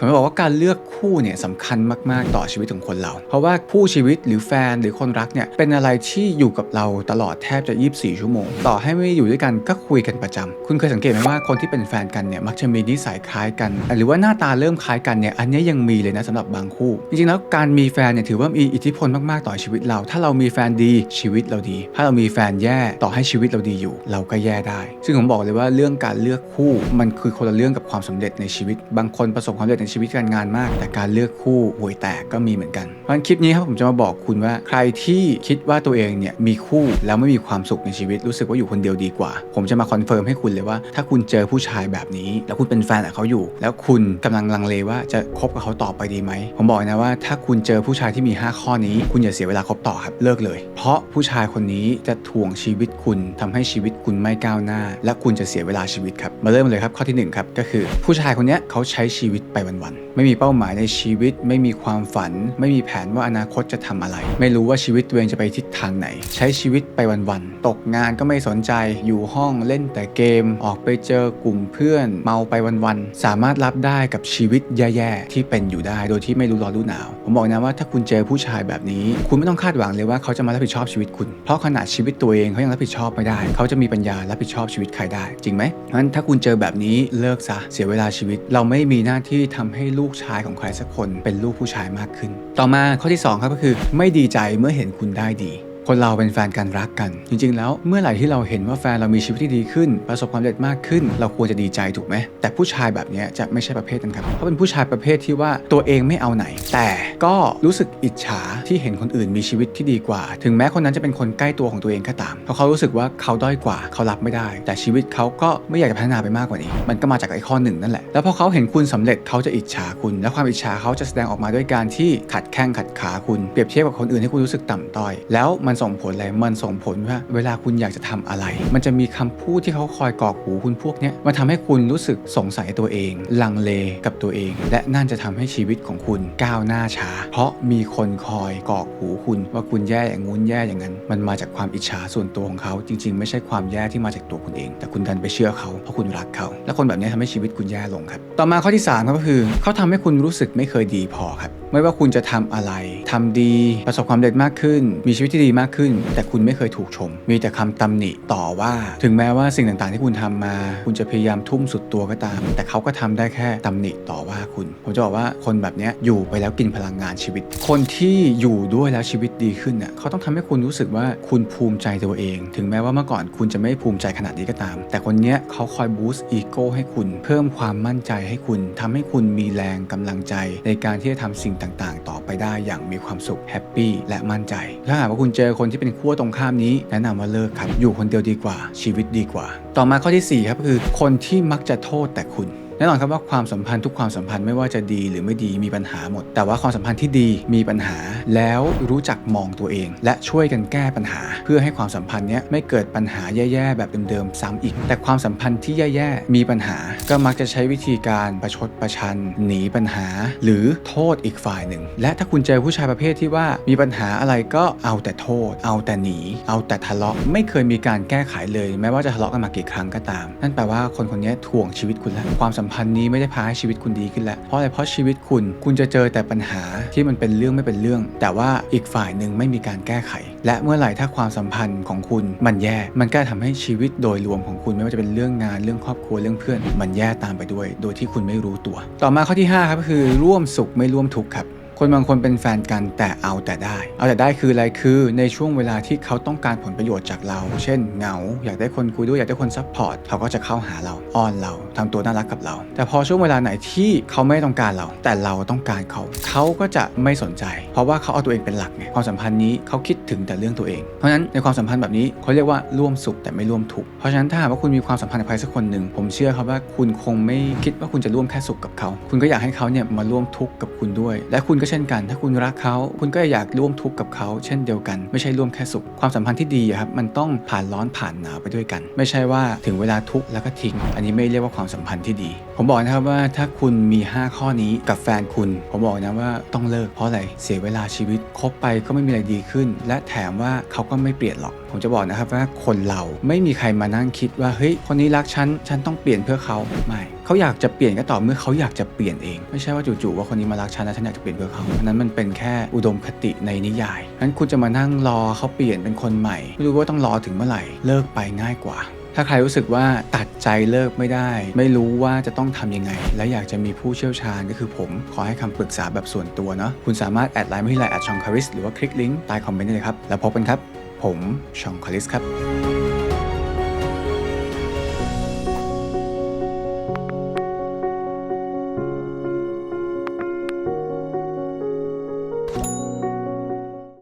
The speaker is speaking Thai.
ผมบอกว่าการเลือกคู่เนี่ยสำคัญมาก ๆ ต่อชีวิตของคนเรา เพราะว่าคู่ชีวิตหรือแฟนหรือคนรักเนี่ยเป็นอะไรที่อยู่กับเราตลอดแทบจะ 24 ชั่วโมง ต่อให้ไม่อยู่ด้วยกันก็คุยกันประจำคุณเคยสังเกตไหมว่าคนที่เป็นแฟนกันเนี่ยมักจะมีนิสัยคล้ายกัน หรือว่าหน้าตาเริ่มคล้ายกันเนี่ยอันนี้ยังมีเลยนะสำหรับบางคู่ จริง ๆ แล้วการมีแฟนเนี่ยถือว่ามีอิทธิพลมาก ๆ ต่อชีวิตเรา ถ้าเรามีแฟนดีชีวิตเราดี ถ้าเรามีแฟนแย่ต่อให้ชีวิตเราดีอยู่ เราก็แย่ได้ ซึ่งผมบอกเลยว่าเรื่องการเลือกคู่มันคือคนละเรื่องกับความสำเร็จในชีวิต บางคนประสบความสำเร็จในชีวิตการงานมาก แต่การเลือกคู่ห่วยแตกก็มีเหมือนกัน เพราะฉะนั้นคลิปนี้ครับผมจะมาบอกคุณว่า ใครที่คิดว่าตัวเองเนี่ยมีคู่แล้วไม่มีความสุขในชีวิตรู้สึกว่าอยู่คนเดียวดีกว่า ผมจะมาคอนเฟิร์มให้คุณเลยว่า ถ้าคุณเจอผู้ชายแบบนี้ แล้วคุณเป็นแฟนกับเขาอยู่ แล้วคุณกำลังลังเลว่าจะคบกับเขาต่อไปดีไหมผมบอกนะว่าถ้าคุณเจอผู้ชายที่มี 5 ข้อนี้ คุณอย่าเสียเวลาคบต่อครับเลิกเลย เพราะผู้ชายคนนี้จะถ่วงชีวิตคุณทำให้ชีวิตคุณไม่ก้าวหน้า และคุณจะเสียเวลาชีวิตครับมาเริ่มเลยครับข้อที่หนึ่งครับก็คือผู้ชายคนนี้เขาใช้ชีวิตไปวันๆ ไม่มีเป้าหมายในชีวิต ไม่มีความฝัน ไม่มีแผนว่าอนาคตจะทำอะไร ไม่รู้ว่าชีวิตตัวเองจะไปทิศทางไหน ใช้ชีวิตไปวันๆ ตกงานก็ไม่สนใจ อยู่ห้องเล่นแต่เกม ออกไปเจอกลุ่มเพื่อน เมาไปวันๆ สามารถรับได้กับชีวิตแย่ๆ ที่เป็นอยู่ได้ โดยที่ไม่รู้ร้อนรู้หนาว ผมบอกนะว่าถ้าคุณเจอผู้ชายแบบนี้ คุณไม่ต้องคาดหวังเลยว่าเขาจะมารับผิดชอบชีวิตคุณ เพราะขนาดชีวิตตัวเองเขายังรับผิดชอบไม่ได้ เขาจะมีปัญญารับผิดชอบชีวิตใครได้ จริงไหมงั้นถ้าคุณเจอแบบนี้เลิกซะเสียเวลาชีวิต เราไม่มีหน้าที่ทำให้ลูกชายของใครสักคนเป็นลูกผู้ชายมากขึ้น ต่อมาข้อที่สองครับก็คือ ไม่ดีใจเมื่อเห็นคุณได้ดี คนเราเป็นแฟนกันรักกัน จริง ๆ แล้วเมื่อไหร่ที่เราเห็นว่าแฟนเรามีชีวิตที่ดีขึ้น ประสบความสำเร็จมากขึ้น เราควรจะดีใจถูกไหมแต่ผู้ชายแบบนี้จะไม่ใช่ประเภทนั้นครับเขาเป็นผู้ชายประเภทที่ว่าตัวเองไม่เอาไหน แต่ก็รู้สึกอิจฉาที่เห็นคนอื่นมีชีวิตที่ดีกว่า ถึงแม้คนนั้นจะเป็นคนใกล้ตัวของตัวเองก็ตามเพราะเขารู้สึกว่าเขาด้อยกว่าเขารับไม่ได้ แต่ชีวิตเขาก็ไม่อยากจะพัฒนาไปมากกว่านี้ มันก็มาจากไอ้ข้อหนึ่งนั่นแหละแล้วพอเขาเห็นคุณสำเร็จเขาจะอิจฉาคุณ และความอิจฉาเขาจะแสดงออกมาด้วยการที่ขัดแข้งขัดขาคุณเปรียบเทียบกับคนอื่นให้คุณรู้สึกต่ำต้อย แล้วมันส่งผลอะไร มันส่งผลว่าเวลาคุณอยากจะทำอะไร มันจะมีคำพูดที่เขาคอยกอกหูคุณพวกเนี้ยมาทำให้คุณรู้สึกสงสัยตัวเอง ลังเลกับตัวเอง และนั่นจะทำให้ชีวิตของคุณก้าวหน้าช้า เพราะมีคนคอยกอกหูคุณว่าคุณแย่อย่างงู้นแย่อย่างนั้น มันมาจากความอิจฉาส่วนตัวของเขา จริง ๆ ไม่ใช่ความแย่ที่มาจากตัวคุณเอง แต่คุณดันไปเชื่อเขาเพราะคุณรักเขา และคนแบบนี้ทำให้ชีวิตคุณแย่ลงครับ ต่อมาข้อที่สามครับก็คือ เขาทำให้คุณรู้สึกไม่เคยดีพอครับ ไม่ว่าคุณจะทำอะไรทำดี ประสบความสำเร็จมากขึ้น มีชีวิตที่ดีมากขึ้น แต่คุณไม่เคยถูกชม มีแต่คำตำหนิต่อว่า ถึงแม้ว่าสิ่งต่างๆ ที่คุณทำมา คุณจะพยายามทุ่มสุดตัวก็ตาม แต่เขาก็ทำได้แค่ตำหนิต่อว่าคุณ ผมจะบอกว่าคนแบบนี้อยู่ไปแล้วกินพลังงานชีวิต คนที่อยู่ด้วยแล้วชีวิตดีขึ้นเน่ยเขาต้องทำให้คุณรู้สึกว่าคุณภูมิใจตัวเอง ถึงแม้ว่าเมื่อก่อนคุณจะไม่ภูมิใจขนาดนี้ก็ตาม แต่คนเนี้ยเขาคอยบูสต์อีโก้ให้คุณ เพิ่มความมั่นใจให้คุณทำให้คุณมีแรงกำลังใจ ในการที่จะทำสิ่งต่างๆ ต่อไปได้อย่างมีความสุขแฮปปี้และมั่นใจ ถ้าหากว่าคุณเจอคนที่เป็นขั้วตรงข้ามนี้ แนะนำว่าเลิกครับ อยู่คนเดียวดีกว่าชีวิตดีกว่า ต่อมาข้อที่4ครับคือคนที่มักจะโทษแต่คุณ แน่นอนครับว่าความสัมพันธ์ทุกความสัมพันธ์ไม่ว่าจะดีหรือไม่ดีมีปัญหาหมด แต่ว่าความสัมพันธ์ที่ดีมีปัญหา แล้วรู้จักมองตัวเอง และช่วยกันแก้ปัญหา เพื่อให้ความสัมพันธ์เนี้ยไม่เกิดปัญหาแย่ๆแบบเดิมๆซ้ำอีก แต่ความสัมพันธ์ที่แย่ๆมีปัญหา ก็มักจะใช้วิธีการประชดประชัน หนีปัญหา หรือโทษอีกฝ่ายหนึ่ง และถ้าคุณเจอผู้ชายประเภทที่ว่ามีปัญหาอะไรก็เอาแต่โทษ เอาแต่หนี เอาแต่ทะเลาะไม่เคยมีการแก้ไขเลย แม้ว่าจะทะเลาะกันมากี่ครั้งก็ตาม นั่นแปลว่าคนคนนี้ถ่วงชีวิตคุณแล้วความสัมพันธ์นี้ไม่ได้พาให้ชีวิตคุณดีขึ้นแล้วเพราะอะไรเพราะชีวิตคุณคุณจะเจอแต่ปัญหาที่มันเป็นเรื่องไม่เป็นเรื่อง แต่ว่าอีกฝ่ายหนึ่งไม่มีการแก้ไข และเมื่อไหร่ถ้าความสัมพันธ์ของคุณมันแย่ มันก็ทำให้ชีวิตโดยรวมของคุณไม่ว่าจะเป็นเรื่องงานเรื่องครอบครัวเรื่องเพื่อน มันแย่ตามไปด้วย โดยที่คุณไม่รู้ตัว ต่อมาข้อที่ห้าครับก็คือร่วมสุขไม่ร่วมทุกข์ครับ คนบางคนเป็นแฟนกันแต่เอาแต่ได้ เอาแต่ได้คืออะไรคือในช่วงเวลาที่เขาต้องการผลประโยชน์จากเรา เช่นเหงา อยากได้คนคุยด้วยอยากได้คนซัพพอร์ตเขาก็จะเข้าหาเราอ้อนเราทำตัวน่ารักกับเรา แต่พอช่วงเวลาไหนที่เขาไม่ต้องการเรา แต่เราต้องการเขา เขาก็จะไม่สนใจ เพราะว่าเขาเอาตัวเองเป็นหลักไงความสัมพันธ์นี้เขาคิดถึงแต่เรื่องตัวเอง เพราะฉะนั้นในความสัมพันธ์แบบนี้เขาเรียกว่าร่วมสุขแต่ไม่ร่วมทุกข์เพราะฉะนั้นถ้าหากว่าคุณมีความสัมพันธ์กับใครสักคนหนึ่งผมเชื่อครับว่าคุณคงไม่คิดว่าคุณจะร่วมแค่สุขกับเขา คุณก็อยากให้เขาเนี่ยมาร่วมทุกข์กับคุณด้วย และคุณก็เช่นกัน ถ้าคุณรักเขาคุณก็อยากร่วมทุกข์กับเขาเช่นเดียวกัน ไม่ใช่ร่วมแค่สุข ความสัมพันธ์ที่ดีครับมันต้องผ่านร้อนผ่านหนาวไปด้วยกัน ไม่ใช่ว่าถึงเวลาทุกข์แล้วก็ทิ้ง อันนี้ไม่เรียกว่าความสัมพันธ์ที่ดี ผมบอกนะครับว่าถ้าคุณมี 5 ข้อนี้กับแฟนคุณ ผมบอกนะว่าต้องเลิกเพราะอะไรเสียเวลาชีวิตคบไปก็ไม่มีอะไรดีขึ้น และแถมว่าเขาก็ไม่เปลี่ยนหรอก ผมจะบอกนะครับว่าคนเราไม่มีใครมานั่งคิดว่าเฮ้ยคนนี้รักฉันฉันต้องเปลี่ยนเพื่อเขาไม่ เขาอยากจะเปลี่ยนก็ต่อเมื่อเขาอยากจะเปลี่ยนเอง ไม่ใช่ว่าจู่ๆว่าคนนี้มารักฉันแล้วฉันอยากจะเปลี่ยนเพื่อเขาอันนั้นมันเป็นแค่อุดมคติในนิยายงั้นคุณจะมานั่งรอเขาเปลี่ยนเป็นคนใหม่ไม่รู้ว่าต้องรอถึงเมื่อไหร่เลิกไปง่ายกว่าถ้าใครรู้สึกว่าตัดใจเลิกไม่ได้ ไม่รู้ว่าจะต้องทำยังไง และอยากจะมีผู้เชี่ยวชาญก็คือผม ขอให้คำปรึกษาแบบส่วนตัวเนาะคุณสามารถแอดไลน์มาที่ไลน์แอดชองคาริสหรือว่าคลิกลิงก์ใต้คอมเมนต์ได้เลยครับ แล้วพบกันครับ ผมชองคาริสครับ